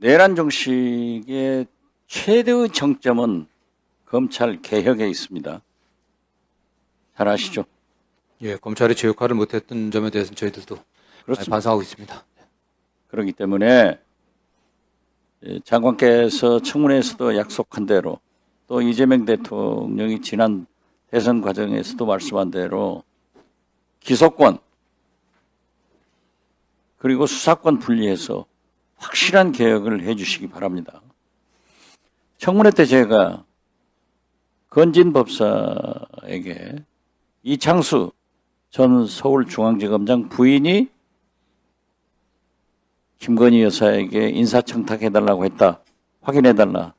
내란 정식의 최대의 정점은 검찰 개혁에 있습니다. 잘 아시죠? 예, 검찰이 제 역할을 못했던 점에 대해서는 저희들도 그렇습니다. 반성하고 있습니다. 그렇기 때문에 예, 장관께서 청문회에서도 약속한 대로 또 이재명 대통령이 지난 대선 과정에서도 말씀한 대로 기소권 그리고 수사권 분리해서 확실한 개혁을 해주시기 바랍니다. 청문회 때 제가 건진 법사에게 이창수 전 서울중앙지검장 부인이 김건희 여사에게 인사청탁해달라고 했다. 확인해달라.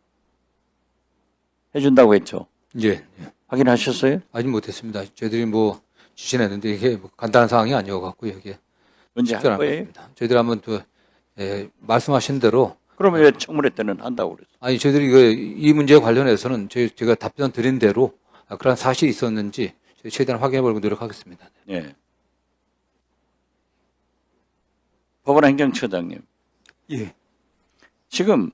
해준다고 했죠. 예, 예. 확인하셨어요? 아직 못했습니다. 저희들이 뭐 지시했는데 이게 뭐 간단한 상황이 아니어갖고 이게 언제 할 거예요? 저희들 한번 또 예, 말씀하신 대로 그러면 왜 청문회 때는 한다고 그랬어? 아니 저희들이 이거 이 문제 에 관련해서는 저희 제가 답변 드린 대로 아, 그런 사실이 있었는지 저희 최대한 확인해보려고 노력하겠습니다. 예. 법원 행정처장님, 예, 지금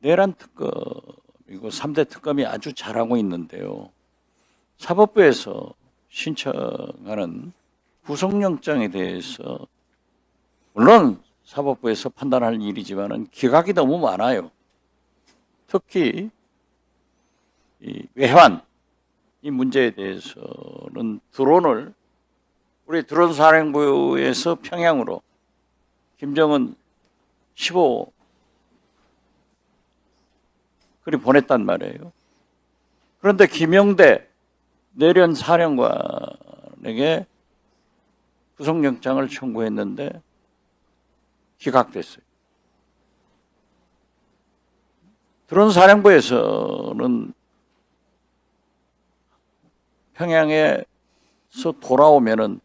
내란 특검이고 3대 특검이 아주 잘하고 있는데요. 사법부에서 신청하는 구속영장에 대해서 물론 사법부에서 판단할 일이지만은 기각이 너무 많아요. 특히 이 외환 이 문제에 대해서는 드론을 우리 드론 사령부에서 평양으로 김정은 15 그리 보냈단 말이에요. 그런데 김영대 내련 사령관에게 구속영장을 청구했는데 기각됐어요. 드론 사령부에서는 평양에서 돌아오면은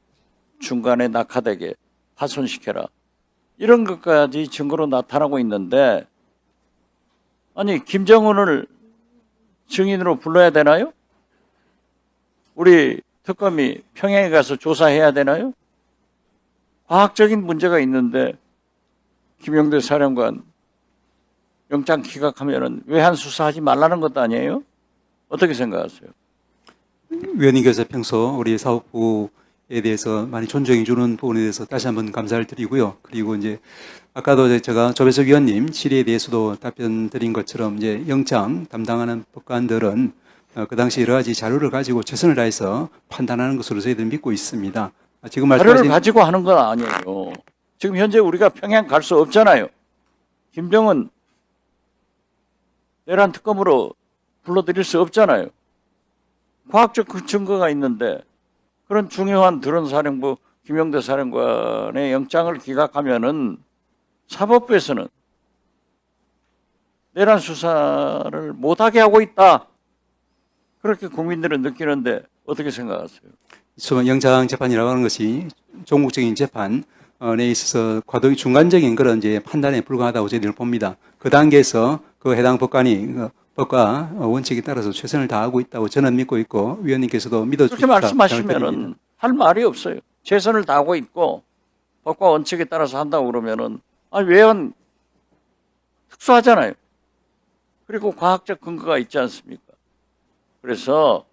중간에 낙하되게 파손시켜라. 이런 것까지 증거로 나타나고 있는데 아니 김정은을 증인으로 불러야 되나요? 우리 특검이 평양에 가서 조사해야 되나요? 과학적인 문제가 있는데 김영대 사령관 영장 기각하면은 외환 수사하지 말라는 것도 아니에요? 어떻게 생각하세요? 위원님께서 평소 우리 사업부에 대해서 많이 존중해 주는 부분에 대해서 다시 한번 감사를 드리고요. 그리고 이제 아까도 제가 조배석 위원님 질의에 대해서도 답변 드린 것처럼 이제 영장 담당하는 법관들은 어, 그 당시 여러 가지 자료를 가지고 최선을 다해서 판단하는 것으로 저희들 믿고 있습니다. 아, 지금 자료를 말씀하신 가지고 하는 건 아니에요. 지금 현재 우리가 평양 갈 수 없잖아요. 김정은 내란 특검으로 불러들일 수 없잖아요. 과학적 그 증거가 있는데 그런 중요한 드론 사령부 김영대 사령관의 영장을 기각하면은 사법부에서는 내란 수사를 못하게 하고 있다. 그렇게 국민들은 느끼는데 어떻게 생각하세요? 소방 영장 재판이라고 하는 것이 종국적인 재판 에 있어서 과도기 중간적인 그런 이제 판단에 불과하다고 저희들 봅니다. 그 단계에서 그 해당 법관이 그 법과 원칙에 따라서 최선을 다하고 있다고 저는 믿고 있고 위원님께서도 믿어주시다. 그렇게 말씀하시면은 할 말이 없어요. 최선을 다하고 있고 법과 원칙에 따라서 한다고 그러면은 아니 외환 특수하잖아요. 그리고 과학적 근거가 있지 않습니까? 그래서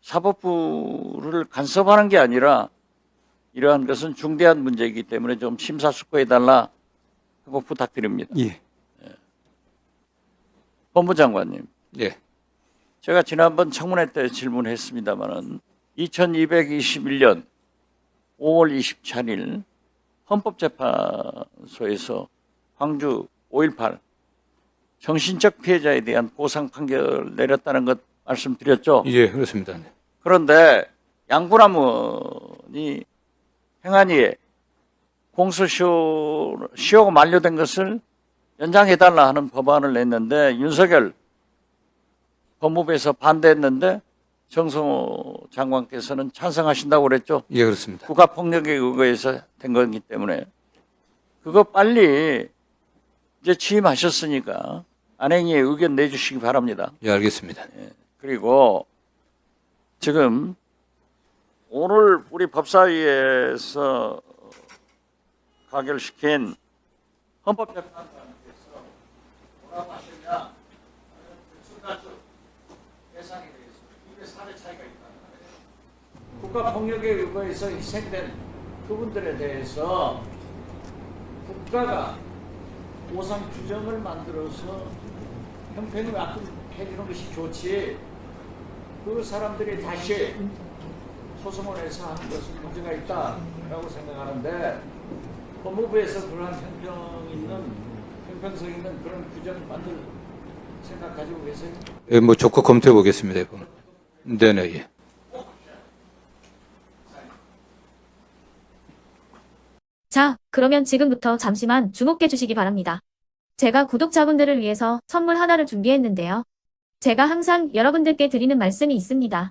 사법부를 간섭하는 게 아니라 이러한 것은 중대한 문제이기 때문에 좀 심사숙고해 달라 하고 부탁드립니다. 예. 법무장관님. 예, 제가 지난번 청문회 때 질문했습니다마는 2221년 5월 24일 헌법재판소에서 광주 5.18 정신적 피해자에 대한 보상 판결 내렸다는 것 말씀드렸죠. 예, 그렇습니다. 네. 그런데 양구남원이 행안위에 공소시효 시효가 만료된 것을 연장해달라 하는 법안을 냈는데 윤석열 법무부에서 반대했는데 정성호 장관께서는 찬성하신다고 그랬죠. 예, 그렇습니다. 국가폭력에 의거해서 된 거기 때문에 그거 빨리 이제 취임하셨으니까 안행위에 의견 내주시기 바랍니다. 예, 알겠습니다. 그리고 지금 오늘 우리 법사위에서 가결시킨 헌법재판관께서 뭐라고 하시냐 대충가적 대상에 대해서 이게 사례 차이가 있다는 거예요. 국가폭력에 의거해서 희생된 그분들에 대해서 국가가 보상 규정을 만들어서 형편이 아픈 해주는 것이 좋지 그 사람들이 다시 소송을 해서 하는 것은 문제가 있다라고 생각하는데 법무부에서 그러한 형평 있는 형평성 있는 그런 규정을 만들 생각 가지고 계세요? 예, 뭐 적극 검토해 보겠습니다. 이번. 네네. 예. 자, 그러면 지금부터 잠시만 주목해 주시기 바랍니다. 제가 구독자분들을 위해서 선물 하나를 준비했는데요. 제가 항상 여러분들께 드리는 말씀이 있습니다.